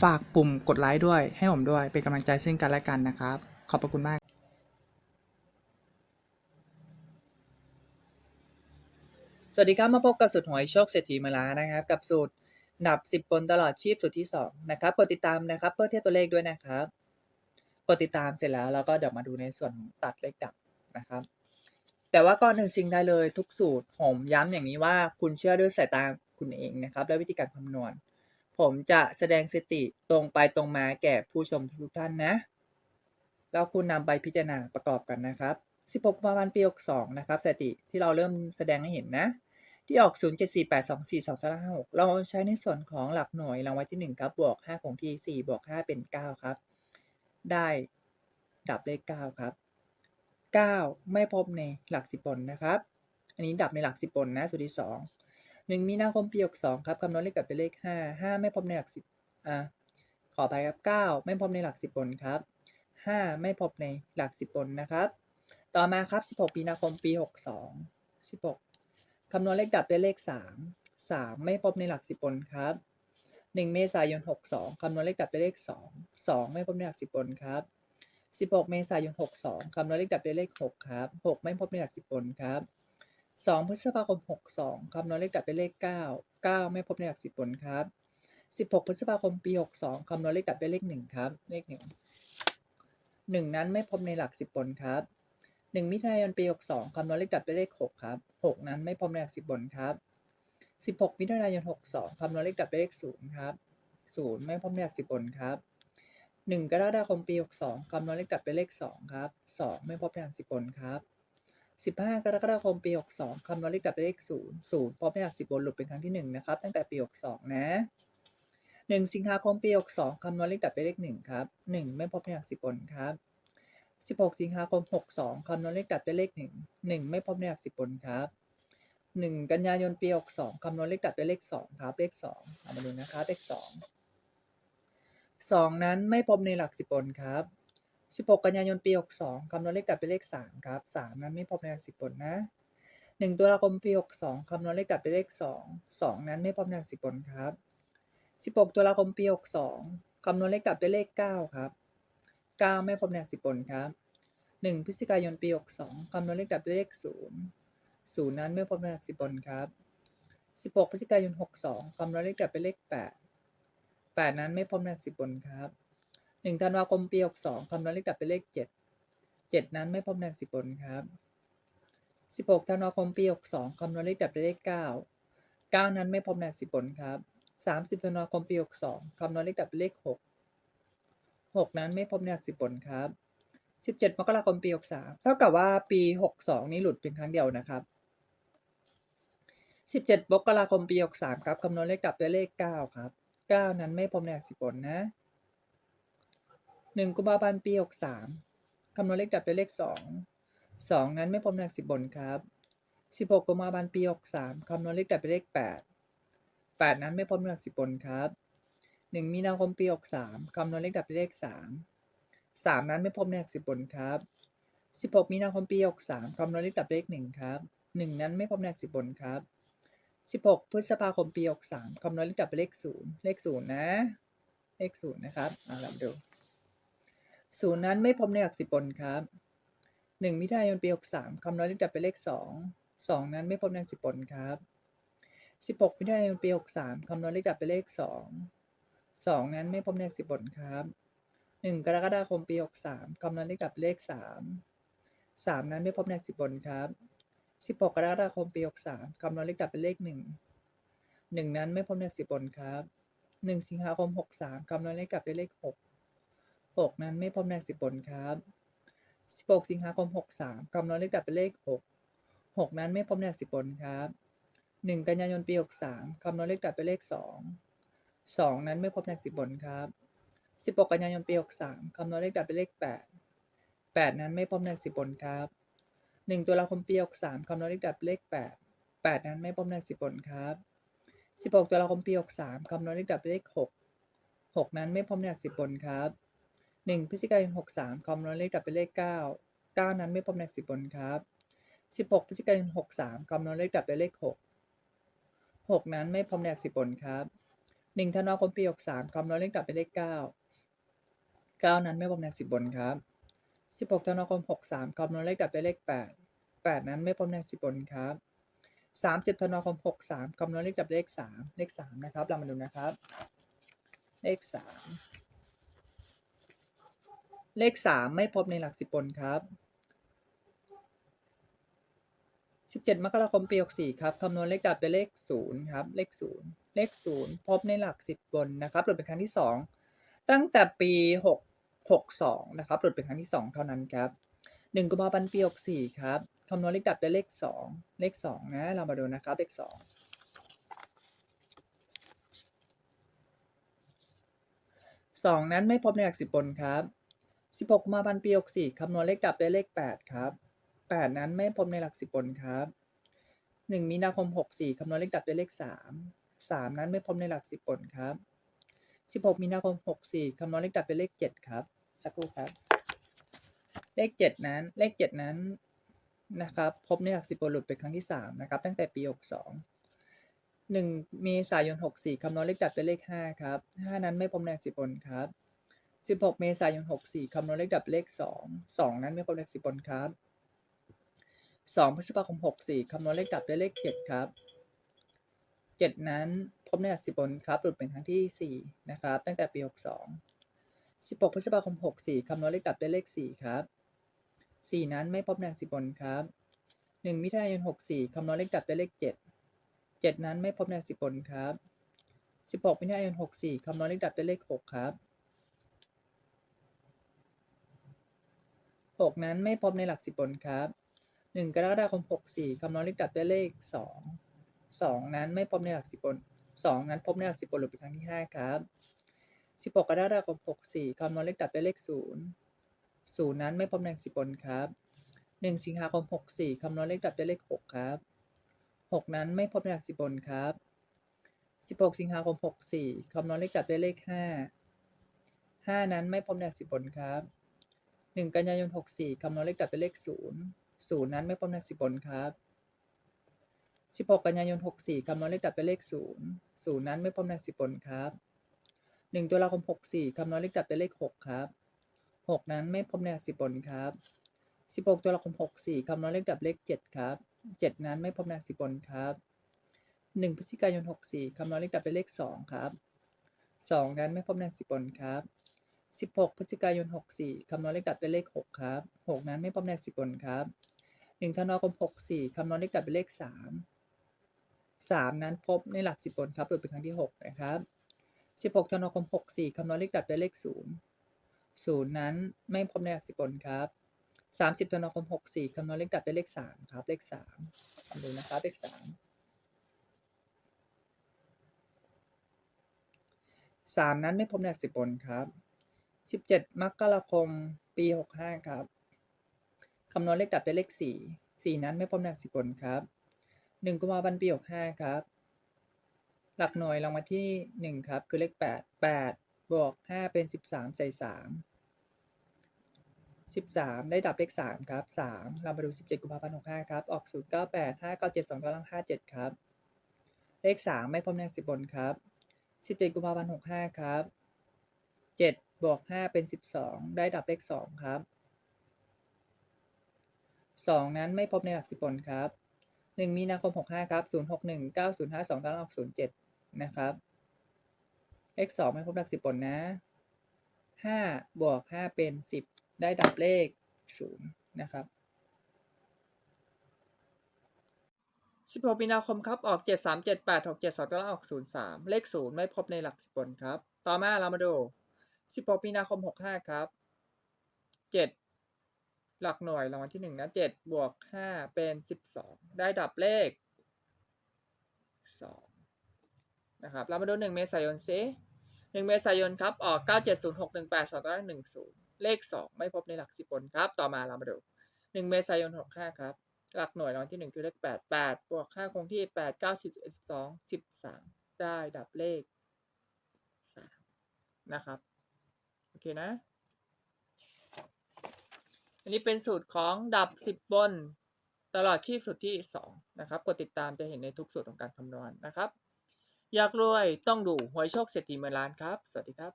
ฝากปุ่มกดไลค์ด้วย ให้ผมด้วย เป็นกำลังใจซึ่งกันและกันนะครับ ขอบพระคุณมากสวัสดีครับมาพบกับสูตรหวยโชคเศรษฐีมาลานะครับ กับสูตรหนับ 10บนตลอดชีพสูตรที่ 2 นะครับกดติดตามนะครับเพื่อเทียบตัวเลขด้วยนะครับกดติดตามเสร็จแล้วเราก็เดี๋ยวมาดูในส่วนของตัดเลขดับนะครับ แต่ว่าก่อนหนึ่งสิ่งใดเลยทุกสูตรผมย้ำอย่างนี้ว่าคุณเชื่อด้วยสายตาคุณเองนะครับ และวิธีการคำนวณ ผมจะแสดงสติตรงไปตรงมาแก่ผู้ชมทุกท่านนะ แล้วคุณนำไปพิจารณาประกอบกันนะครับ 16กุมภาพันธ์ปี62นะครับสติที่เราเริ่มแสดงให้เห็นนะ ที่ออก 0 7 4 8 2 4 2ตาราง6เราใช้ในส่วนของหลักหน่วยรางวัลที่ 1 ครับบวก5ของที่4บวก5เป็น 9 ครับ ได้ดับเลข9ครับ 9 ไม่พบในหลัก10บนนะครับ อันนี้ดับในหลัก10บนนะสูตรที่ 2 1 มีนาคมปี62ครับคำนวณเลขดับเป็นเลข 5 5 ไม่พบในหลัก 10อ่าขอไปครับ 9 ไม่พบในหลัก 10บนครับ 5 ไม่พบในหลัก 10บนนะครับ ต่อมาครับ 16 มีนาคมปี 62 16คำนวณเลขดับด้วยเลข 3 3 ไม่พบในหลัก 10บนครับ 1 เมษายน 62คำนวณเลขดับด้วยเลข 2 2 ไม่พบในหลัก 10บนครับ16 เมษายน 62คำนวณเลขดับด้วยเลข 6 ครับ 6 ไม่พบในหลัก 10บนครับ 2พฤษภาคม62คำนวณเลขดับด้วยเลข9 9ไม่พบในหลัก10บนครับ16พฤษภาคมปี62คำนวณเลขดับด้วยเลข1ครับ เลข1 1นั้นไม่พบในหลัก10บนครับ1มิถุนายนปี62คำนวณเลขดับด้วยเลข6ครับ6นั้นไม่พบในหลัก10บนครับ16มิถุนายน62คำนวณเลขดับด้วยเลข0ครับ0ไม่พบในหลัก10บนครับ1กรกฎาคมปี62คำนวณเลขดับด้วยเลข2ครับ2ไม่พบในหลัก10บนครับ 15 กรกฎาคมปี 62คำนวณเลขดับด้วยเลข 0 0พบในหลัก10บนหลุดเป็นครั้งที่ 1 นะครับ ตั้งแต่ปี 62 นะ 1 สิงหาคมปี 62คำนวณเลขดับเลข 1 ครับ 1 ไม่พบในหลัก10บนครับ 16 สิงหาคม 62คำนวณเลขดับเลข 1 1 ไม่พบในหลัก10บนครับ 1 กันยายนปี 62คำนวณเลขดับเลข 2 ครับ เลข 2 เอามาดูนะครับเลข 2 2 นั้นไม่พบในหลัก10บนครับ 16 กันยายนปี 62 คำนวณเลขดับด้วยเลข 3 ครับ 3 นั้นไม่พบในหลัก10บนนะ 1 ตุลาคมปี 62 คำนวณเลขดับด้วยเลข 2 2 นั้นไม่พบในหลัก10บนครับ 16 ตุลาคมปี 62 คำนวณเลขดับด้วยเลข 9 ครับ 9 ไม่พบในหลัก10บนครับ 1 พฤศจิกายนปี 62 คำนวณเลขดับด้วยเลข 0 0 นั้นไม่พบในหลัก10บนครับ 16 พฤศจิกายน 62 คำนวณเลขดับด้วยเลข 8 8 นั้นไม่พบในหลัก10บนครับ 1ธันวาคมปี62คำนวณเลขดับด้วยเลข7 7นั้นไม่พบในหลัก10บนครับ16ธันวาคมปี62คำนวณเลขดับด้วยเลข9 9นั้นไม่พบในหลัก10บนครับ30ธันวาคมปี62คำนวณเลขดับด้วยเลข6 6นั้นไม่พบในหลัก10บนครับ17มกราคมปี63เท่ากับว่าปี62นี้หลุดเพียงครั้งเดียวนะครับ17มกราคมปี63ครับคำนวณเลขดับด้วยเลข9ครับ9นั้นไม่พบในหลัก10บนนะ หนึ่งกุมภาพันธ์ปีหกสามคำนวณเลขดับเป็นเลขสองสองนั้นไม่พรมนางสิบบนครับสิบหกกุมภาพันธ์ปีหกสามคำนวณเลขดับเป็นเลขแปดแปดนั้นไม่พรมนางสิบบนครับหนึ่งมีนาคมปีหกสามคำนวณเลขดับเป็นเลขสามสามนั้นไม่พรมนางสิบบนครับสิบหกมีนาคมปีหกสามคำนวณเลขดับเป็นเลขหนึ่งครับหนึ่งนั้นไม่พรมนางสิบบนครับสิบหกพฤษภาคมปีหกสามคำนวณเลขดับเป็นเลขศูนย์เลขศูนย์นะ เลขศูนย์นะครับเอาละดู 0นั้นไม่พบในหลัก10บนครับ1มิถุนายนปี63คำนวณเลขดับเป็นเลข2 2นั้นไม่พบในหลัก10บนครับ16มิถุนายนปี63คำนวณเลขดับเป็นเลข2 2นั้นไม่พบในหลัก10บนครับ1กรกฎาคมปี63คำนวณเลขดับเป็นเลข3 3นั้นไม่พบในหลัก10บนครับสิบหกกรกฎาคมปีหกสามคำนวณเลขดับเป็นเลขหนึ่งหนึ่งนั้นไม่พบในสิบบนครับหนึ่งสิงหาคมหกสามคำนวณเลขดับเป็นเลขหก หกนั้นไม่พบในสิบบนครับสิบหกสิงหาคมหกสามคำนวณเลขดับเป็นเลขหกหกนั้นไม่พบในสิบบนครับหนึ่งกันยายนปีหกสามคำนวณเลขดับเป็นเลขสองสองนั้นไม่พบในสิบบนครับสิบหกกันยายนปีหกสามคำนวณเลขดับเป็นเลขแปดแปดนั้นไม่พบในสิบบนครับหนึ่งตุลาคมปีหกสามคำนวณเลขดับเป็นเลขแปดแปดนั้นไม่พบในสิบบนครับสิบหกตุลาคมปีหกสามคำนวณเลขดับเป็นเลขหกหกนั้นไม่พบในสิบบนครับ หนึ่งพฤศจิกายนหกสามคำนวณเลขดับเป็นเลขเก้าเก้านั้นไม่พบในสิบบนครับสิบหกพฤศจิกายนหกสามคำนวณเลขดับเป็นเลขหกหกนั้นไม่พบในสิบบนครับหนึ่งธันวาคมปีหกสามคำนวณเลขดับเป็นเลขเก้าเก้านั้นไม่พบในสิบบนครับสิบหกธันวาคมหกสามคำนวณเลขดับเป็นเลขแปดแปดนั้นไม่พบในสิบบนครับสามสิบธันวาคมหกสามคำนวณเลขดับเลขสามเลขสามนะครับ เรามาดูนะครับ เลขสาม เลขสามไม่พบในหลักสิบบนครับสิบเจ็ดมกราคมปีหกสี่ครับ คำนวณเลขดับเป็นเลขศูนย์ครับ เลขศูนย์เลขศูนย์พบในหลักสิบบนนะครับหลุดเป็นครั้งที่สองตั้งแต่ปีหกหกสองนะครับหลุดเป็นครั้งที่สองเท่านั้นครับหนึ่งกุมภาพันธ์ปีหกสี่ครับ คำนวณเลขดับเป็นเลขสองเลขสองนะ เรามาดูนะครับ เลขสองสองนั้นไม่พบในหลักสิบบนครับ สิบหกกุมภาพันธ์ปีหกสี่คำนวณเลขดับได้เลขแปดครับแปดนั้นไม่พบในหลักสิบบนครับหนึ่งมีนาคมหกสี่คำนวณเลขดับได้เลขสามสามนั้นไม่พบในหลักสิบบนครับสิบหกมีนาคมหกสี่คำนวณเลขดับเป็นเลขเจ็ดครับ สักครู่ครับ เลขเจ็ดนั้น เลขเจ็ดนั้นนะครับพบในหลักสิบบนหลุดเป็นครั้งที่สามนะครับ ตั้งแต่ปีหกสองหนึ่งเมษายนหกสี่คำนวณเลขดับเป็นเลขห้าครับห้านั้นไม่พบในหลักสิบบนครับ สิบหกเมษายนหกสี่คำนวณเลขดับเลขสองสองนั้นไม่พบในหลักสิบบนครับสองพฤษภาคมหกสี่คำนวณเลขดับได้เลขเจ็ดครับเจ็ดนั้นพบในหลักสิบบนครับ หลุดเป็นครั้งที่สี่นะครับ ตั้งแต่ปีหกสองสิบหกพฤษภาคมหกสี่คำนวณเลขดับได้เลขสี่ครับสี่นั้นไม่พบในหลักสิบบนครับหนึ่งมิถุนายนหกสี่คำนวณเลขดับได้เลขเจ็ดเจ็ดนั้นไม่พบในหลักสิบบนครับสิบหกมิถุนายนหกสี่คำนวณเลขดับได้เลขหกครับ หกนั้นไม่พบในหลักสิบบนครับหนึ่งกรกฎาคมหกสี่คำนวณเลขดับได้เลขสองสองนั้นไม่พบในหลักสิบบนสองนั้นพบในหลักสิบบนหรือเป็นครั้งที่ห้าครับสิบหกกรกฎาคมหกสี่คำนวณเลขดับได้เลขศูนย์ศูนย์นั้นไม่พบในหลักสิบบนครับหนึ่งสิงหาคมหกสี่คำนวณเลขดับได้เลขหกครับหกนั้นไม่พบในหลักสิบบนครับสิบหกสิงหาคมหกสี่คำนวณเลขดับได้เลขห้าห้านั้นไม่พบในหลักสิบบนครับ หนึ่งกันยายนหกสี่คำนวณเลขดับเป็นเลขศูนย์ศูนย์นั้นไม่พบในหลักสิบบนครับสิบหกกันยายนหกสี่คำนวณเลขดับเป็นเลขศูนย์ศูนย์นั้นไม่พบในหลักสิบบนครับหนึ่งตุลาคมหกสี่คำนวณเลขดับเป็นเลขหกครับหกนั้นไม่พบในหลักสิบบนครับสิบหกตุลาคมหกสี่คำนวณเลขดับเลขเจ็ดครับเจ็ดนั้นไม่พบในหลักสิบบนครับหนึ่งพฤศจิกายนหกสี่คำนวณเลขดับเป็นเลขสองครับสองนั้นไม่พบในหลักสิบบนครับ สิบหกพฤศจิกายนหกสี่คำนวณเลขดับเป็นเลขหกครับหกนั้นไม่พบในกสิบบนครับหนึ่งธันวาคมหกสี่คำนวณเลขดับเป็นเลขสามสามนั้นพบในหลักสิบบนครับหรือเป็นครั้งที่หกนะครับสิบหกธันวาคมหกสี่คำนวณเลขดับเป็นเลขศูนย์ศูนย์นั้นไม่พบในหลักสิบบนครับสามสิบธันวาคมหกสี่คำนวณเลขดับเป็นเลขสามครับ เลขสามดูนะครับเลขสามสามนั้นไม่พบในหลักสิบบนครับ สิบเจ็ดมกราคม ปีหกห้าครับ คำนวณเลขดับเป็นเลขสี่สี่นั้นไม่พบหลักสิบผลครับหนึ่งกุมภาพันธ์ปีหกห้าครับ หลักหน่วยรางวัลที่หนึ่งครับ คือเลขแปดแปดบวกห้าเป็นสิบสามใส่สามสิบสามได้ดับเลขสามครับสามเรามาดูสิบเจ็ดกุมภาพันธ์หกห้าครับ ออกศูนย์เก้าแปดห้าเก้าเจ็ดสองกำลังห้าเจ็ดครับ เลขสามไม่พบหลักสิบบนครับสิบเจ็ดกุมภาพันธ์หกห้าครับเจ็ด บวกห้าเป็นสิบสองได้ดับเลขสองครับสองนั้นไม่พบในหลักสิบผลครับหนึ่งมีนาคมหกห้าครับศูนย์หกหนึ่งเก้าศูนย์ห้าสองตาราออกศูนย์เจ็ดนะครับเลขสองไม่พบหลักสิบผลนะห้าบวกห้าเป็นสิบได้ดับเลขศูนย์นะครับ16มีนาคมครับ ออก7 3 7 8 6 7 2ตัวละออก0 3เลข0ไม่พบในหลักสิบบนครับ ต่อมาเรามาดู 16 มีนาคม 65 ครับ 7 หลักหน่วยรางวัลที่ 1 นะ 7 บวก 5 เป็น 12 ได้ดับเลข 2 นะครับ เรามาดู 1 เมษายนซิ1เมษายนครับ ออก 9706182ตัวละ10 เลข 2 ไม่พบในหลักสิบบนครับ ต่อมาเรามาดู 1 เมษายน 65 ครับ หลักหน่วยรางวัลที่ 1 คือเลข 8 8 บวก 5 คงที่ 8 9 10 12 13 ได้ดับเลข 3 นะครับ โอเคนะ อันนี้เป็นสูตรของดับ 10 บน ตลอดชีพสูตรที่ 2 นะครับ กดติดตามจะเห็นในทุกสูตรของการคำนวณนะครับ อยากรวยต้องดูหวยโชคเศรษฐีเมืองล้านครับ สวัสดีครับ